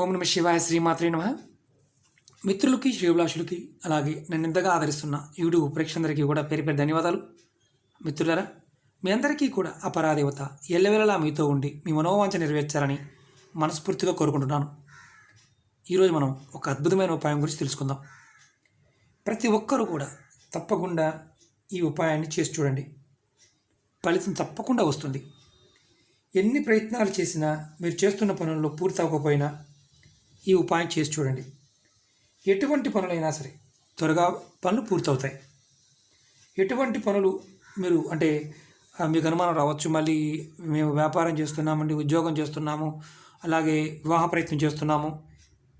ఓం నమ శివాయ శ్రీమాత్రే నమ. మిత్రులకి శ్రీభిలాషులకి అలాగే నన్ను ఇంతగా ఆదరిస్తున్న యూట్యూబ్ ప్రేక్షకులందరికీ కూడా పేరు పేరు ధన్యవాదాలు. మిత్రులరా మీ అందరికీ కూడా ఆ ఎల్లవేళలా మీతో ఉండి మీ మనోవాంఛ నెరవేర్చాలని మనస్ఫూర్తిగా కోరుకుంటున్నాను. ఈరోజు మనం ఒక అద్భుతమైన ఉపాయం గురించి తెలుసుకుందాం. ప్రతి ఒక్కరూ కూడా తప్పకుండా ఈ ఉపాయాన్ని చేసి చూడండి. ఫలితం తప్పకుండా వస్తుంది. ఎన్ని ప్రయత్నాలు చేసినా మీరు చేస్తున్న పనుల్లో పూర్తి అవ్వకపోయినా ఈ ఉపాయం చేసి చూడండి. ఎటువంటి పనులైనా సరే త్వరగా పనులు పూర్తవుతాయి. ఎటువంటి పనులు మీరు అంటే మీకు అనుమానం రావచ్చు. మళ్ళీ మేము వ్యాపారం చేస్తున్నామండి ఉద్యోగం చేస్తున్నాము అలాగే వివాహ ప్రయత్నం చేస్తున్నాము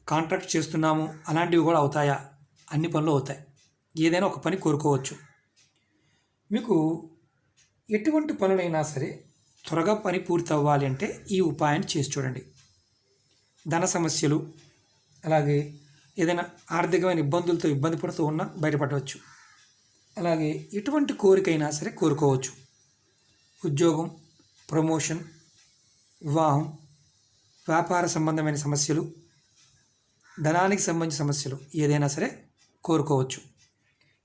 కాంట్రాక్ట్ చేస్తున్నాము అలాంటివి కూడా అవుతాయా? అన్ని పనులు అవుతాయి. ఏదైనా ఒక పని కోరుకోవచ్చు. మీకు ఎటువంటి పనులైనా సరే త్వరగా పని పూర్తి అవ్వాలి అంటే ఈ ఉపాయాన్ని చేసి చూడండి. ధన సమస్యలు అలాగే ఏదైనా ఆర్థికమైన ఇబ్బందులతో ఇబ్బంది పడుతూ ఉన్నా బయటపడవచ్చు. అలాగే ఎటువంటి కోరికైనా సరే కోరుకోవచ్చు. ఉద్యోగం ప్రమోషన్ వివాహం వ్యాపార సంబంధమైన సమస్యలు ధనానికి సంబంధించిన సమస్యలు ఏదైనా సరే కోరుకోవచ్చు.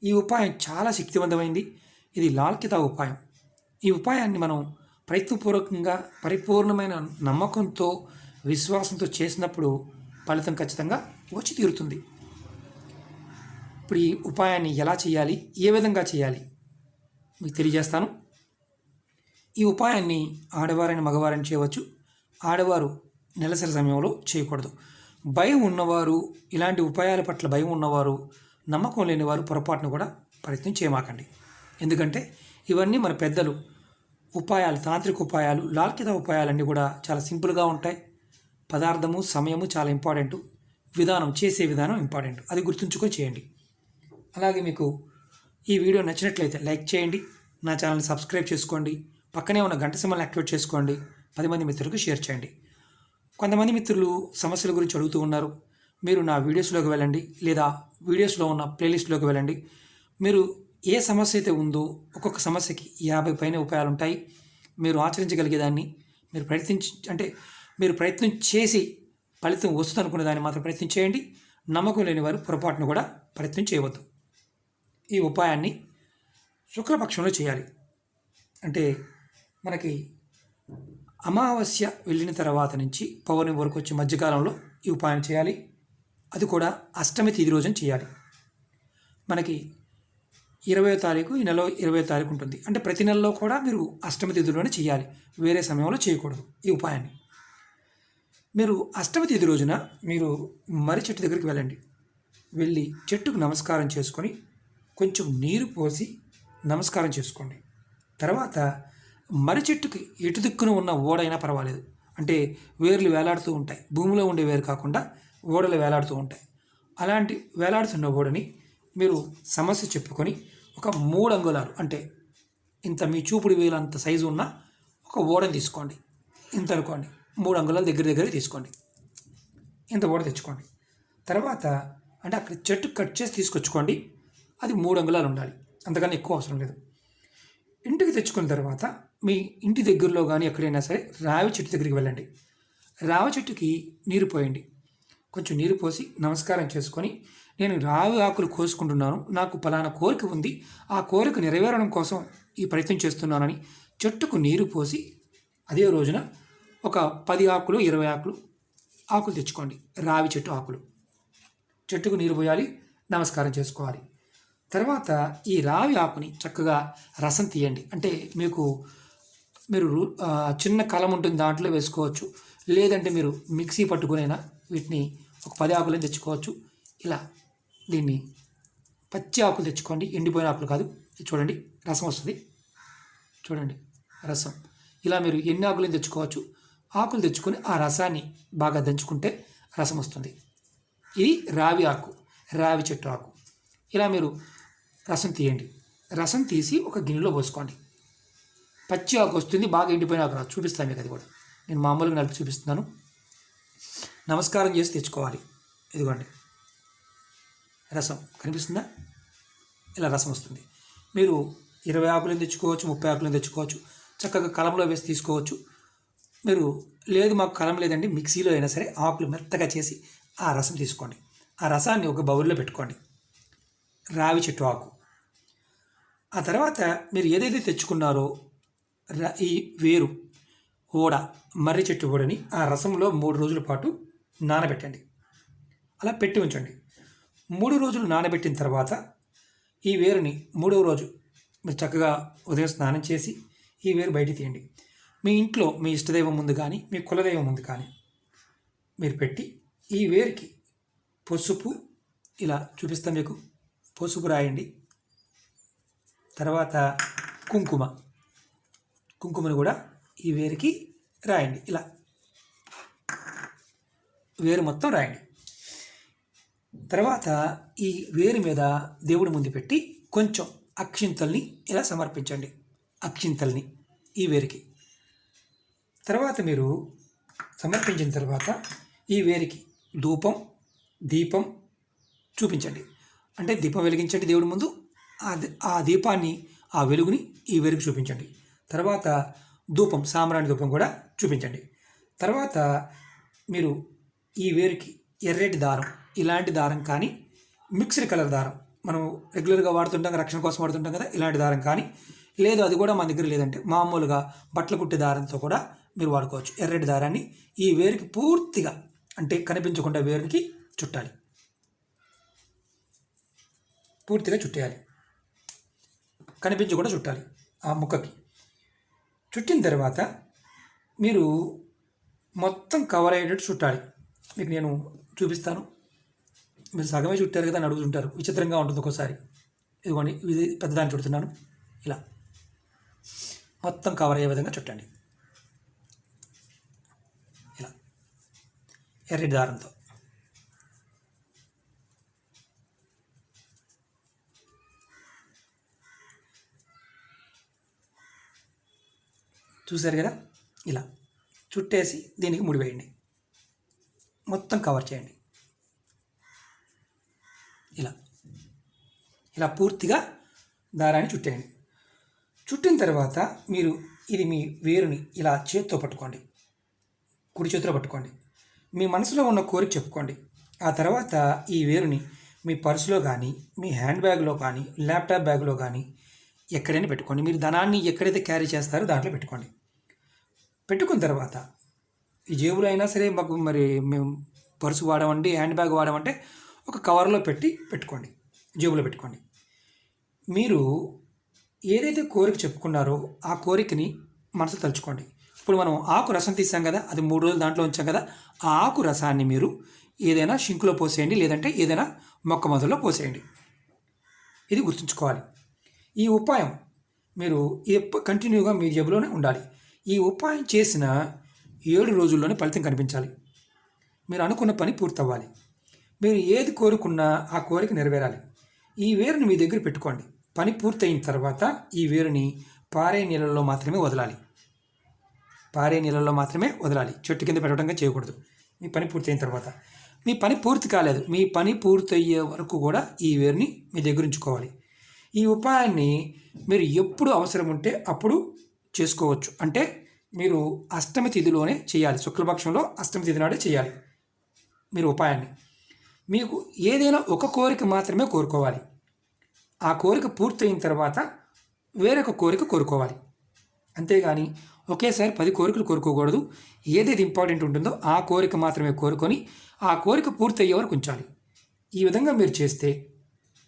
ఈ ఉపాయం చాలా శక్తివంతమైంది. ఇది లాల్కిత ఉపాయం. ఈ ఉపాయాన్ని మనం ప్రయత్నపూర్వకంగా పరిపూర్ణమైన నమ్మకంతో విశ్వాసంతో చేసినప్పుడు ఫలితం ఖచ్చితంగా వచ్చి తీరుతుంది. ఇప్పుడు ఈ ఉపాయాన్ని ఎలా చేయాలి? ఏ విధంగా చేయాలి? మీకు తెలియజేస్తాను. ఈ ఉపాయాన్ని ఆడవారైన మగవారైన చేయవచ్చు. ఆడవారు నెలసరి సమయంలో చేయకూడదు. భయం ఉన్నవారు ఇలాంటి ఉపాయాల పట్ల భయం ఉన్నవారు నమ్మకం లేనివారు పొరపాటును కూడా ప్రయత్నం చేయమాకండి. ఎందుకంటే ఇవన్నీ మన పెద్దలు ఉపాయాలు తాంత్రిక ఉపాయాలు లాల్కిత ఉపాయాలన్నీ కూడా చాలా సింపుల్గా ఉంటాయి. పదార్థము సమయము చాలా ఇంపార్టెంట్. విధానం చేసే విధానం ఇంపార్టెంట్. అది గుర్తుంచుకొని చేయండి. అలాగే మీకు ఈ వీడియో నచ్చినట్లయితే లైక్ చేయండి. నా ఛానల్ని సబ్స్క్రైబ్ చేసుకోండి. పక్కనే ఉన్న గంట సింబల్ని యాక్టివేట్ చేసుకోండి. పది మంది మిత్రులకు షేర్ చేయండి. కొంతమంది మిత్రులు సమస్యల గురించి అడుగుతూ ఉన్నారు. మీరు నా వీడియోస్లోకి వెళ్ళండి. లేదా వీడియోస్లో ఉన్న ప్లేలిస్ట్లోకి వెళ్ళండి. మీరు ఏ సమస్య అయితే ఉందో ఒక్కొక్క సమస్యకి యాభై పైన ఉపాయాలు ఉంటాయి మీరు ఆచరించగలిగేదాన్ని మీరు ప్రయత్నించి అంటే మీరు ప్రయత్నం చేసి ఫలితం వస్తుంది అనుకునే దాన్ని మాత్రం ప్రయత్నం చేయండి. నమ్మకం లేని వారు పొరపాటును కూడా ప్రయత్నం చేయవద్దు. ఈ ఉపాయాన్ని శుక్లపక్షంలో చేయాలి. అంటే మనకి అమావాస్య వెళ్ళిన తర్వాత నుంచి పౌర్ణమి వరకు వచ్చే మధ్యకాలంలో ఈ ఉపాయం చేయాలి. అది కూడా అష్టమి తిథి రోజున చేయాలి. మనకి ఇరవై తారీఖు ఈ నెల ఇరవై తారీఖు ఉంటుంది. అంటే ప్రతి నెలలో కూడా మీరు అష్టమి తిథిలోనే చేయాలి. వేరే సమయంలో చేయకూడదు ఈ ఉపాయాన్ని. మీరు అష్టమి తిథి రోజున మీరు మర్రి చెట్టు దగ్గరికి వెళ్ళండి. వెళ్ళి చెట్టుకు నమస్కారం చేసుకొని కొంచెం నీరు పోసి నమస్కారం చేసుకోండి. తర్వాత మర్రి చెట్టుకి ఎటు దిక్కున ఉన్న ఓడైనా పర్వాలేదు. అంటే వేర్లు వేలాడుతూ ఉంటాయి. భూమిలో ఉండే వేరు కాకుండా ఓడలు వేలాడుతూ ఉంటాయి. అలాంటి వేలాడుతున్న ఓడని మీరు సమస్య చెప్పుకొని ఒక మూడు అంగుళాలు అంటే ఇంత మీ చూపుడు వేలంత సైజు ఉన్న ఒక ఓడని తీసుకోండి. ఇంత అనుకోండి మూడు అంగుళాలు దగ్గర దగ్గర తీసుకోండి. ఇంత కూడా తెచ్చుకోండి. తర్వాత అంటే అక్కడ చెట్టు కట్ చేసి తీసుకొచ్చుకోండి. అది మూడు అంగుళాలు ఉండాలి. అంతకన్నా ఎక్కువ అవసరం లేదు. ఇంటికి తెచ్చుకున్న తర్వాత మీ ఇంటి దగ్గరలో కానీ ఎక్కడైనా సరే రావి చెట్టు దగ్గరికి వెళ్ళండి. రావి చెట్టుకి నీరు పోయండి. కొంచెం నీరు పోసి నమస్కారం చేసుకొని నేను రావి ఆకులు కోసుకుంటున్నాను. నాకు పలానా కోరిక ఉంది. ఆ కోరిక నెరవేరడం కోసం ఈ ప్రయత్నం చేస్తున్నానని చెట్టుకు నీరు పోసి అదే రోజున ఒక పది ఆకులు ఇరవై ఆకులు. ఆకులు తెచ్చుకోండి. రావి చెట్టు ఆకులు. చెట్టుకు నీరు పోయాలి నమస్కారం చేసుకోవాలి. తర్వాత ఈ రావి ఆకుని చక్కగా రసం తీయండి. అంటే మీకు మీరు చిన్న కలం ఉంటుంది దాంట్లో వేసుకోవచ్చు. లేదంటే మీరు మిక్సీ పట్టుకునైనా వీటిని ఒక పది ఆకులను తెచ్చుకోవచ్చు. ఇలా దీన్ని పచ్చి ఆకులు తెచ్చుకోండి. ఎండిపోయిన ఆకులు కాదు. చూడండి రసం వస్తుంది. చూడండి రసం. ఇలా మీరు ఎన్ని ఆకులను తెచ్చుకోవచ్చు? ఆకులు తెచ్చుకొని ఆ రసాన్ని బాగా దంచుకుంటే రసం వస్తుంది. ఇది రావి ఆకు రావి చెట్టు ఆకు. ఇలా మీరు రసం తీయండి. రసం తీసి ఒక గిన్నెలో పోసుకోండి. పచ్చి ఆకు వస్తుంది బాగా ఎండిపోయిన ఆకు చూపిస్తాను మీకు అది కూడా. నేను మామూలుగా నలిపి చూపిస్తున్నాను. నమస్కారం చేసి తెచ్చుకోవాలి. ఇదిగోండి. రసం కనిపిస్తుందా? ఇలా రసం వస్తుంది. మీరు ఇరవై ఆకులను తెచ్చుకోవచ్చు ముప్పై ఆకులను తెచ్చుకోవచ్చు చక్కగా కలంలో వేసి తీసుకోవచ్చు. మీరు లేదు మాకు కలం లేదండి మిక్సీలో అయినా సరే ఆకులు మెత్తగా చేసి ఆ రసం తీసుకోండి. ఆ రసాన్ని ఒక బౌల్లో పెట్టుకోండి. రావి చెట్టు ఆకు. ఆ తర్వాత మీరు ఏదైతే తెచ్చుకున్నారో ఈ వేరు ఓడ మర్రి చెట్టు ఓడని ఆ రసంలో మూడు రోజుల పాటు నానబెట్టండి. అలా పెట్టి ఉంచండి. మూడు రోజులు నానబెట్టిన తర్వాత ఈ వేరుని మూడవ రోజు మీరు చక్కగా ఉదయం స్నానం చేసి ఈ వేరు బయట తీయండి. మీ ఇంట్లో మీ ఇష్టదైవం ముందు కానీ మీ కులదైవం ముందు కానీ మీరు పెట్టి ఈ వేరుకి పసుపు ఇలా చూపిస్తాను మీకు. పసుపు రాయండి. తర్వాత కుంకుమ. కుంకుమను కూడా ఈ వేరుకి రాయండి. ఇలా వేరు మొత్తం రాయండి. తర్వాత ఈ వేరు మీద దేవుడి ముందు పెట్టి కొంచెం అక్షింతల్ని ఇలా సమర్పించండి. అక్షింతల్ని ఈ వేరుకి. తర్వాత మీరు సమర్పించిన తర్వాత ఈ వేరికి ధూపం దీపం చూపించండి. అంటే దీపం వెలిగించండి దేవుడి ముందు ఆ దీపాన్ని ఆ వెలుగుని ఈ వెలుగు చూపించండి. తర్వాత ధూపం సామ్రాణి ధూపం కూడా చూపించండి. తర్వాత మీరు ఈ వేరుకి ఎర్రటి దారం ఇలాంటి దారం కానీ మిక్స్డ్ కలర్ దారం మనం రెగ్యులర్గా వాడుతుంటాం రక్షణ కోసం వాడుతుంటాం కదా ఇలాంటి దారం కానీ లేదు అది కూడా మన దగ్గర లేదంటే మామూలుగా బట్టలు కుట్టే దారంతో కూడా మీరు వాడుకోవచ్చు. ఎర్రటి దారాన్ని ఈ వేరుకి పూర్తిగా అంటే కనిపించకుండా వేరుకి చుట్టాలి. పూర్తిగా చుట్టేయాలి. కనిపించకుండా చుట్టాలి ఆ ముక్కకి. చుట్టిన తర్వాత మీరు మొత్తం కవర్ అయ్యేటట్టు చుట్టాలి. మీకు నేను చూపిస్తాను. మీరు సగమే చుట్టారు కదా అని అడుగుతుంటారు. విచిత్రంగా ఉంటుంది ఒక్కోసారి. ఇదిగోండి ఇది పెద్దదాన్ని చుడుతున్నాను. ఇలా. మొత్తం కవర్ అయ్యే విధంగా చుట్టండి. ఎర్రటి దారంతో చూశారు కదా? ఇలా చుట్టేసి దీనికి ముడివేయండి. మొత్తం కవర్ చేయండి. ఇలా. ఇలా పూర్తిగా దారాన్ని చుట్టేయండి. చుట్టిన తర్వాత మీరు ఇది మీ వేరుని ఇలా చేత్తో పట్టుకోండి. కుడి చేతిలో పట్టుకోండి. మీ మనసులో ఉన్న కోరిక చెప్పుకోండి. ఆ తర్వాత ఈ వేరుని మీ పర్సులో కానీ మీ హ్యాండ్ బ్యాగ్లో కానీ ల్యాప్టాప్ బ్యాగ్లో కానీ ఎక్కడైనా పెట్టుకోండి. మీరు ధనాన్ని ఎక్కడైతే క్యారీ చేస్తారో దాంట్లో పెట్టుకోండి. పెట్టుకున్న తర్వాత ఈ జేబులో అయినా సరే మాకు మరి మేము పర్సు వాడమండి హ్యాండ్ బ్యాగ్ వాడమంటే ఒక కవర్లో పెట్టి పెట్టుకోండి. జేబులో పెట్టుకోండి. మీరు ఏదైతే కోరిక చెప్పుకున్నారో ఆ కోరికని మనసు తలుచుకోండి. ఇప్పుడు మనం ఆకు రసం తీసాం కదా అది మూడు రోజులు దాంట్లో ఉంచాం కదా ఆ ఆకు రసాన్ని మీరు ఏదైనా షింకులో పోసేయండి లేదంటే ఏదైనా మొక్క మొదల్లో పోసేయండి. ఇది గుర్తుంచుకోవాలి. ఈ ఉపాయం మీరు ఎప్ప కంటిన్యూగా మీ జేబులోనే ఉండాలి. ఈ ఉపాయం చేసిన ఏడు రోజుల్లోనే ఫలితం కనిపించాలి. మీరు అనుకున్న పని పూర్తవ్వాలి. మీరు ఏది కోరుకున్నా ఆ కోరిక నెరవేరాలి. ఈ వేరుని మీ దగ్గర పెట్టుకోండి. పని పూర్తయిన తర్వాత ఈ వేరుని పారే నీళ్ళల్లో మాత్రమే వదలాలి. పారే నీళ్ళల్లో మాత్రమే వదలాలి. చెట్టు కింద పెట్టడంగా చేయకూడదు. మీ పని పూర్తయిన తర్వాత. మీ పని పూర్తి కాలేదు. మీ పని పూర్తయ్యే వరకు కూడా ఈ వేరుని మీ దగ్గర ఉంచుకోవాలి. ఈ ఉపాయాన్ని మీరు ఎప్పుడు అవసరం ఉంటే అప్పుడు చేసుకోవచ్చు. అంటే మీరు అష్టమి తిథిలోనే చేయాలి. శుక్లపక్షంలో అష్టమి తిథి నాడే చేయాలి మీరు ఉపాయాన్ని. మీకు ఏదైనా ఒక కోరిక మాత్రమే కోరుకోవాలి. ఆ కోరిక పూర్తయిన తర్వాత వేరొక కోరిక కోరుకోవాలి. అంతేగాని ఒకేసారి పది కోరికలు కోరుకోకూడదు. ఏదేది ఇంపార్టెంట్ ఉంటుందో ఆ కోరిక మాత్రమే కోరుకొని ఆ కోరిక పూర్తయ్యే వరకు ఉంచాలి. ఈ విధంగా మీరు చేస్తే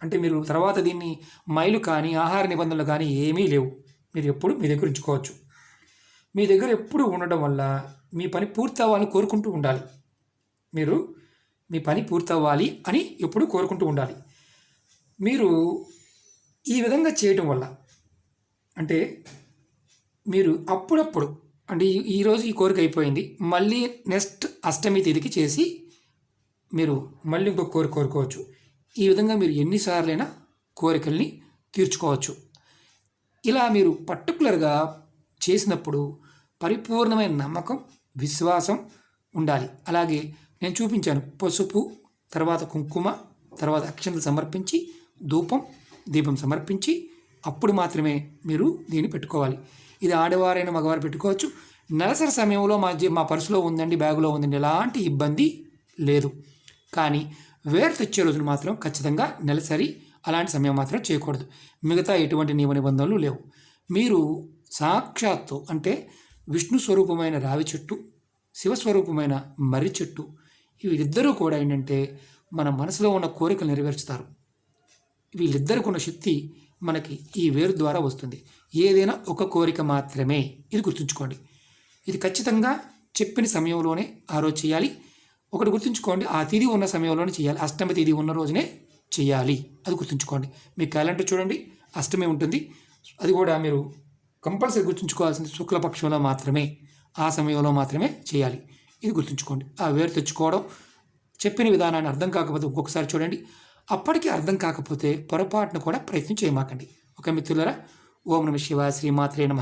అంటే మీరు తర్వాత దీన్ని మైలు కానీ ఆహార నిబంధనలు కానీ ఏమీ లేవు. మీరు ఎప్పుడు మీ దగ్గర ఉంచుకోవచ్చు. మీ దగ్గర ఎప్పుడు ఉండడం వల్ల మీ పని పూర్తవ్వాలని కోరుకుంటూ ఉండాలి. మీరు మీ పని పూర్తవ్వాలి అని ఎప్పుడు కోరుకుంటూ ఉండాలి. మీరు ఈ విధంగా చేయటం వల్ల అంటే మీరు అప్పుడప్పుడు అంటే ఈ- ఈరోజు ఈ కోరిక అయిపోయింది మళ్ళీ నెక్స్ట్ అష్టమి తేదీకి చేసి మీరు మళ్ళీ ఇంకో కోరిక కోరుకోవచ్చు. ఈ విధంగా మీరు ఎన్నిసార్లైనా కోరికల్ని తీర్చుకోవచ్చు. ఇలా మీరు పర్టికులర్గా చేసినప్పుడు పరిపూర్ణమైన నమ్మకం విశ్వాసం ఉండాలి. అలాగే నేను చూపించాను పసుపు తర్వాత కుంకుమ తర్వాత అక్షంతలు సమర్పించి ధూపం దీపం సమర్పించి అప్పుడు మాత్రమే మీరు దీన్ని పెట్టుకోవాలి. ఇది ఆడవారైన మగవారు పెట్టుకోవచ్చు. నెలసరి సమయంలో మా మా పర్సులో ఉందండి బ్యాగులో ఉందండి ఎలాంటి ఇబ్బంది లేదు. కానీ వేరు తెచ్చే రోజున మాత్రం ఖచ్చితంగా నెలసరి అలాంటి సమయం మాత్రం చేయకూడదు. మిగతా ఎటువంటి నియమ నిబంధనలు లేవు. మీరు సాక్షాత్తు అంటే విష్ణు స్వరూపమైన రావి చెట్టు శివస్వరూపమైన మర్రి చెట్టు వీళ్ళిద్దరూ కూడా ఏంటంటే మన మనసులో ఉన్న కోరికలు నెరవేర్చుతారు. వీళ్ళిద్దరికి ఉన్న శక్తి మనకి ఈ వేరు ద్వారా వస్తుంది. ఏదైనా ఒక కోరిక మాత్రమే. ఇది గుర్తుంచుకోండి. ఇది ఖచ్చితంగా చెప్పిన సమయంలోనే ఆ రోజు చేయాలి. ఒకటి గుర్తుంచుకోండి. ఆ తేదీ ఉన్న సమయంలోనే చేయాలి. అష్టమి తేదీ ఉన్న రోజునే చేయాలి. అది గుర్తుంచుకోండి. మీ క్యాలెండర్ చూడండి. అష్టమి ఉంటుంది. అది కూడా మీరు కంపల్సరీ గుర్తుంచుకోవాల్సింది శుక్లపక్షంలో మాత్రమే. ఆ సమయంలో మాత్రమే చేయాలి. ఇది గుర్తుంచుకోండి. ఆ వేరు తెచ్చుకోవడం చెప్పిన విధానాన్ని అర్థం కాకపోతే ఒక్కొక్కసారి చూడండి. అప్పటికి అర్థం కాకపోతే పొరపాటును కూడా ప్రయత్నం చేయమాకండి. ఒక మిత్రులరా ఓం నమ శివ శ్రీమాత్రే నమ.